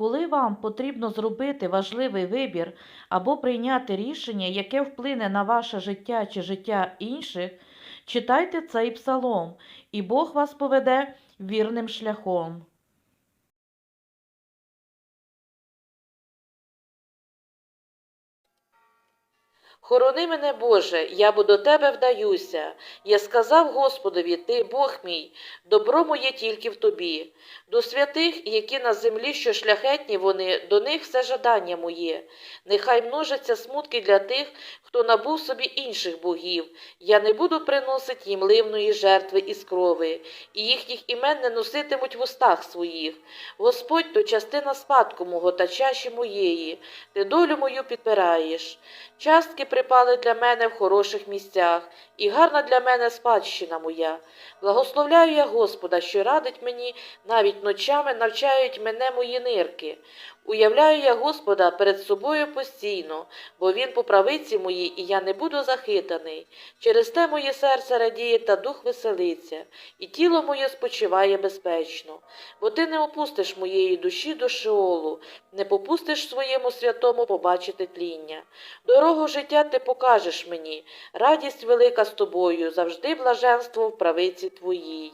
Коли вам потрібно зробити важливий вибір або прийняти рішення, яке вплине на ваше життя чи життя інших, читайте цей псалом, і Бог вас поведе вірним шляхом. Хорони мене, Боже, я бо до тебе вдаюся. Я сказав Господові, ти Бог мій, добро моє тільки в тобі. До святих, які на землі, що шляхетні вони, до них все жадання моє. Нехай множаться смутки для тих, хто набув собі інших богів. Я не буду приносити їм ливної жертви із крови, і їхніх імен не носитимуть в устах своїх. Господь то частина спадку мого та чаші моєї, ти долю мою підпираєш. Частки припали для мене в хороших місцях, і гарна для мене спадщина моя. Благословляю я Господа, що радить мені, навіть ночами навчають мене мої нирки. Уявляю я Господа перед собою постійно, бо Він по правиці моїй, і я не буду захитаний. Через те моє серце радіє та дух веселиться, і тіло моє спочиває безпечно. Бо ти не опустиш моєї душі до шеолу, не попустиш своєму святому побачити тління. Дорогу життя ти покажеш мені, радість велика з тобою, завжди блаженство в правиці твоїй.